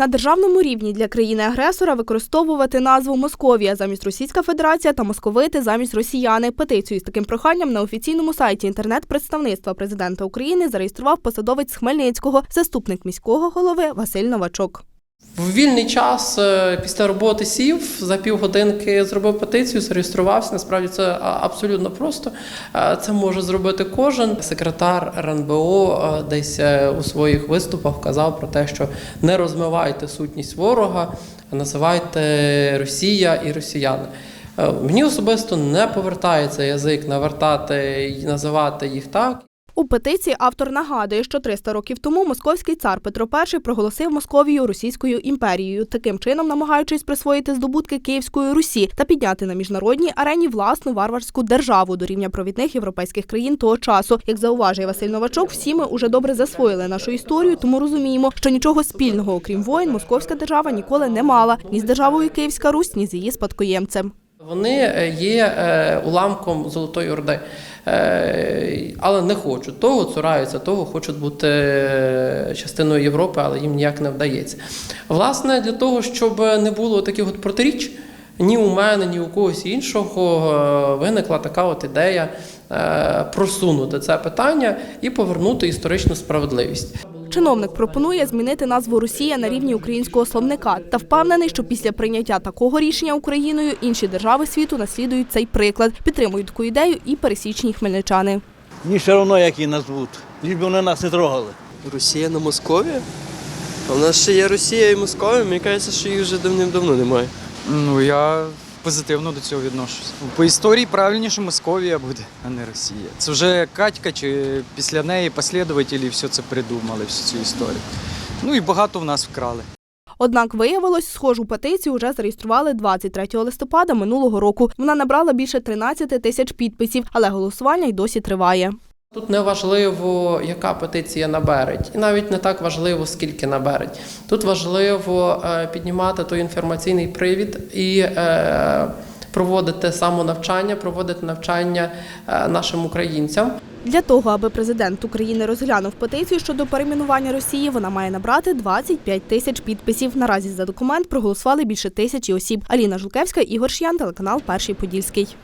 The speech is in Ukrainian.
На державному рівні для країни-агресора використовувати назву Московія замість Російська Федерація та московити замість росіяни. Петицію з таким проханням на офіційному сайті інтернет-представництва президента України зареєстрував посадовець з Хмельницького, заступник міського голови Василь Новачок. В вільний час е, після роботи сів за півгодинки зробив петицію, зареєструвався. Насправді це абсолютно просто. Е, Це може зробити кожен. Секретар РНБО е, десь у своїх виступах вказав про те, що не розмивайте сутність ворога, називайте Росія і росіяни. Мені особисто не повертається язик навертати і називати їх так. У петиції автор нагадує, що 300 років тому московський цар Петро І проголосив Московію Російською імперією, таким чином намагаючись присвоїти здобутки Київської Русі та підняти на міжнародній арені власну варварську державу до рівня провідних європейських країн того часу. Як зауважує Василь Новачок, всі ми уже добре засвоїли нашу історію, тому розуміємо, що нічого спільного, окрім воїн, московська держава ніколи не мала ні з державою Київська Русь, ні з її спадкоємцем. Вони е, є е, уламком Золотої Орди, Е, але не хочуть того, цураються того, хочуть бути частиною Європи, але їм ніяк не вдається. Власне, для того, щоб не було таких от протиріч, ні у мене, ні у когось іншого виникла така от ідея просунути це питання і повернути історичну справедливість. Чиновник пропонує змінити назву Росія на рівні українського словника та впевнений, що після прийняття такого рішення Україною інші держави світу наслідують цей приклад. Підтримують таку ідею і пересічні хмельничани. Мені все одно, як її назвуть. Ліж би вони нас не трогали. Росія на Москові? А в нас ще є Росія і Московія, мені кажеться, що їх вже давним-давно немає. Ну, я позитивно до цього відношусь. По історії правильніше Московія буде, а не Росія. Це вже Катька чи після неї послідователі все це придумали, всю цю історію. Ну і багато в нас вкрали. Однак виявилось, схожу петицію вже зареєстрували 23 листопада минулого року. Вона набрала більше 13 тисяч підписів, але голосування й досі триває. Тут не важливо, яка петиція набереть, і навіть не так важливо, скільки набереть. Тут важливо е, піднімати той інформаційний привід і е, проводити самонавчання, проводити навчання е, нашим українцям. Для того, аби президент України розглянув петицію щодо перейменування Росії, вона має набрати 25 тисяч підписів. Наразі за документ проголосували більше тисячі осіб. Аліна Жулкевська, Ігор Шиян, телеканал Перший Подільський.